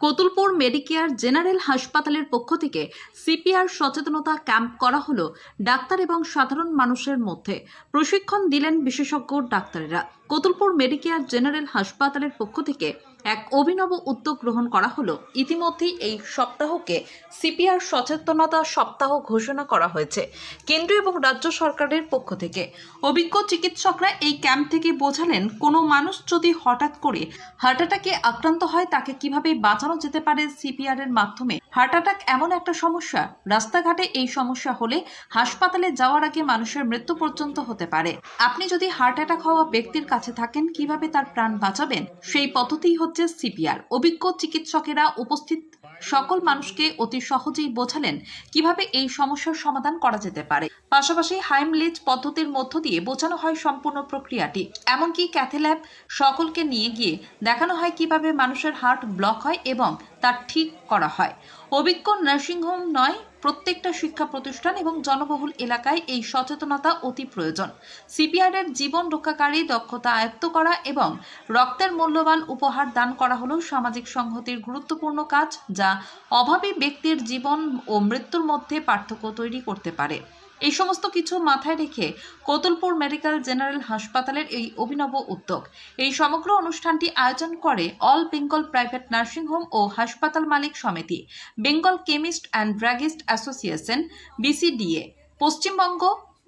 Kotulpur Medicare general হাসপাতালের পক্ষ থেকে সিপিআর সচেতনতা ক্যাম্প করা হলো ডাক্তার এবং সাধারণ মানুষের মধ্যে। প্রশিক্ষণ দিলেন বিশেষজ্ঞ ডাক্তারেরা। কতুলপুর মেডিকেয়ার জেনারেল হাসপাতালের পক্ষ থেকে এক অভিনব উদ্যোগ গ্রহণ করা হলো। ইতিমধ্যেই এই সপ্তাহকে সিপিআর সচেতনতা সপ্তাহ ঘোষণা করা হয়েছে কেন্দ্র এবং রাজ্য সরকারের পক্ষ থেকে। অভিজ্ঞ চিকিৎসকরা এই ক্যাম্প থেকে বোঝালেন, কোনো মানুষ যদি হঠাৎ করে হার্ট অ্যাটাকে আক্রান্ত হয়, তাকে কীভাবে বাঁচানো যেতে পারে সিপিআর এর মাধ্যমে? হার্ট অ্যাটাক এমন একটা সমস্যা। রাস্তাঘাটে এই সমস্যা হলে হাসপাতালে যাওয়ার আগে মানুষের মৃত্যু পর্যন্ত হতে পারে। আপনি যদি হার্ট অ্যাটাক হওয়া ব্যক্তির কাছে থাকেন, কীভাবে তার প্রাণ বাঁচাবেন? সেই পদ্ধতি হচ্ছে সিপিআর অভিজ্ঞ চিকিৎসকেরা উপস্থিত সকল মানুষকে অতি সহজেই বোঝালেন কীভাবে এই সমস্যার সমাধান করা যেতে পারে। পাশাপাশি হাইমলেজ পদ্ধতির মধ্য দিয়ে বোঝানো হয় সম্পূর্ণ প্রক্রিয়াটি। এমনকি ক্যাথেল্যাব সকলকে নিয়ে গিয়ে দেখানো হয় কীভাবে মানুষের হার্ট ব্লক হয় এবং তা ঠিক করা হয়। অভিজ্ঞ নার্সিংহোম নয়, প্রত্যেকটা শিক্ষা প্রতিষ্ঠান এবং জনবহুল এলাকায় এই সচেতনতা অতি প্রয়োজন। সিপিআর এর জীবন রক্ষাকারী দক্ষতা আয়ত্ত করা এবং রক্তের মূল্যবান উপহার দান করা হলো সামাজিক সংহতির গুরুত্বপূর্ণ কাজ, যা অভাবী ব্যক্তির জীবন ও মৃত্যুর মধ্যে পার্থক্য তৈরি করতে পারে। এই সমস্ত কিছু মাথায় রেখে কতুলপুর মেডিকেল জেনারেল হাসপাতালের এই অভিনব উদ্যোগ। এই সমগ্র অনুষ্ঠানটি আয়োজন করে all Bengal private nursing home ও হাসপাতাল মালিক সমিতি, Bengal chemist and druggist association, BCDA, Paschimbanga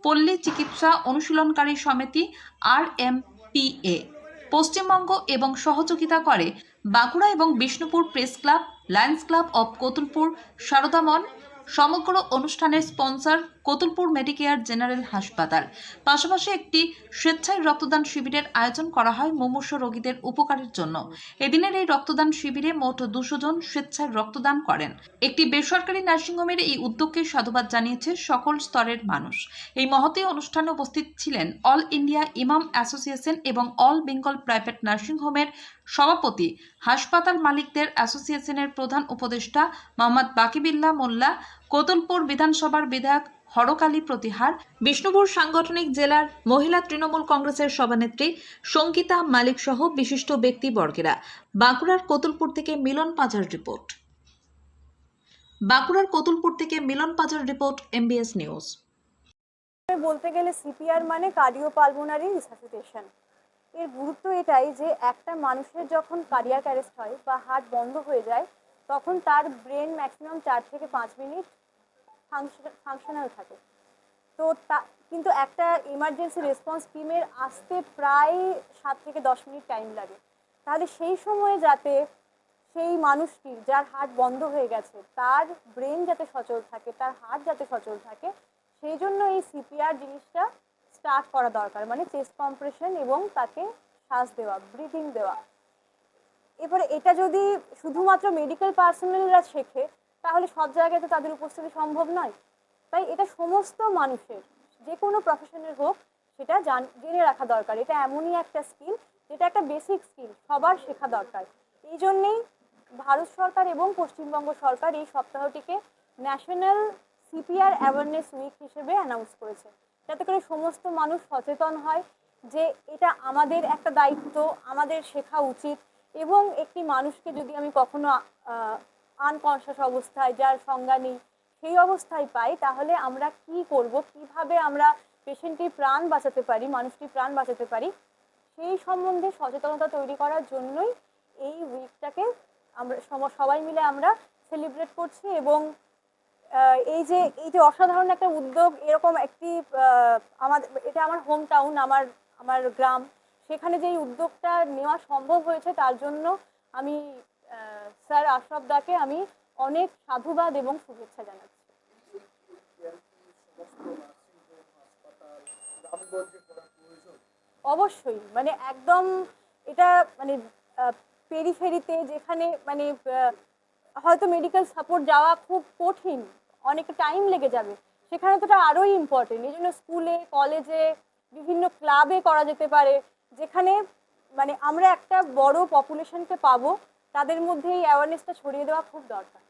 পল্লী চিকিৎসা অনুশীলনকারী সমিতি আর এম পিএ পশ্চিমবঙ্গ এবং সহযোগিতা করে বাঁকুড়া এবং Bishnupur press club, lions club of Kotulpur শারদামন সমগ্র অনুষ্ঠানের স্পন্সর কতুলপুর মেডিকেয়ার জেনারেল হাসপাতাল। পাশাপাশি একটি স্বেচ্ছায় রক্তদান শিবিরের আয়োজন করা হয় মুমূর্ষ রোগীদের উপকারের জন্য। এদিনের এই রক্তদান শিবিরে মোট দুশো জন স্বেচ্ছায় রক্তদান করেন। একটি বেসরকারি নার্সিংহোমের এই উদ্যোগকে সাধুবাদ জানিয়েছে সকল স্তরের মানুষ। এই মহতী অনুষ্ঠানে উপস্থিত ছিলেন অল ইন্ডিয়া ইমাম অ্যাসোসিয়েশন এবং অল বেঙ্গল প্রাইভেট নার্সিংহোমের সভাপতি, হাসপাতাল মালিকদের অ্যাসোসিয়েশনের প্রধান উপদেষ্টা মোহাম্মদ বাকিবিল্লা মোল্লা কোতুলপুর বিধানসভার বিধায়ক হরকালী প্রতিহার, বিষ্ণুপুর সাংগঠনিক জেলার মহিলা তৃণমূল কংগ্রেসের সভানেত্রী সঙ্গীতা মালিক সহ বিশিষ্ট ব্যক্তিবর্গেরা। বাঁকুড়ার কোতুলপুর থেকে মিলন পাজার রিপোর্ট। বাঁকুড়ার কোতুলপুর থেকে Milan Pajar report, MBS news. বলতে গেলে সিপিআর মানে কার্ডিও পালমোনারি রিসাসিটেশন এর গুরুত্ব এটাই যে একটা মানুষের যখন কার্ডিয়াক অ্যারেস্ট হয় বা হার্ট বন্ধ হয়ে যায়, তখন তার ব্রেন ম্যাক্সিমাম চার থেকে পাঁচ মিনিট ফাংশনাল থাকে। তো তা, কিন্তু একটা ইমার্জেন্সি রেসপন্স টিমের আসতে প্রায় সাত থেকে দশ মিনিট টাইম লাগে। তাহলে সেই সময়ে যাতে সেই মানুষটি যার হার্ট বন্ধ হয়ে গেছে, তার ব্রেন যাতে সচল থাকে, তার হার্ট যাতে সচল থাকে, সেই জন্য এই সিপিআর জিনিসটা স্টার্ট করা দরকার মানে চেস্ট কম্প্রেশন এবং তাকে শ্বাস দেওয়া ব্রিদিং দেওয়া। এবারে এটা যদি শুধুমাত্র মেডিকেল পার্সোনালরা শেখে, তাহলে সব জায়গায় তো তাদের উপস্থিতি সম্ভব নয়। তাই এটা সমস্ত মানুষের, যে কোনো প্রফেশনের হোক, সেটা জান, জেনে রাখা দরকার। এটা এমনই একটা স্কিল যেটা একটা বেসিক স্কিল সবার শেখা দরকার। এই জন্যেই ভারত সরকার এবং পশ্চিমবঙ্গ সরকার এই সপ্তাহটিকে ন্যাশনাল সিপিআর অ্যাওয়ারনেস উইক হিসেবে অ্যানাউন্স করেছে। যাতে করে সমস্ত মানুষ সচেতন হয় যে এটা আমাদের একটা দায়িত্ব, আমাদের শেখা উচিত এবং একটি মানুষকে যদি আমি কখনো আনকনশাস অবস্থায় যার সংজ্ঞা নেই, সেই অবস্থায় পাই, তাহলে আমরা কি করব? কীভাবে আমরা পেশেন্টটির প্রাণ বাঁচাতে পারি, মানুষটির প্রাণ বাঁচাতে পারি? সেই সম্বন্ধে সচেতনতা তৈরি করার জন্যই এই উইকটাকে আমরা সবাই মিলে আমরা সেলিব্রেট করছি এবং এই যে এই যে অসাধারণ একটা উদ্যোগ, এরকম একটি আমাদের, এটা আমার হোম টাউন আমার আমার গ্রাম। সেখানে যে এই উদ্যোগটা নেওয়া সম্ভব হয়েছে, তার জন্য আমি স্যার আশরাফ দাকে আমি অনেক সাধুবাদ এবং শুভেচ্ছা জানাচ্ছি। অবশ্যই মানে একদম এটা মানে পেরিফেরিতে যেখানে মানে হয়তো মেডিকেল সাপোর্ট যাওয়া খুব কঠিন, অনেক টাইম লেগে যাবে। সেখানে তো এটা আরোই ইম্পর্টেন্ট এই জন্য স্কুলে কলেজে বিভিন্ন ক্লাবে করা যেতে পারে, যেখানে মানে আমরা একটা বড় পপুলেশনকে পাবো, তাদের মধ্যে এই অ্যাওয়ারনেসটা ছড়িয়ে দেওয়া খুব দরকার।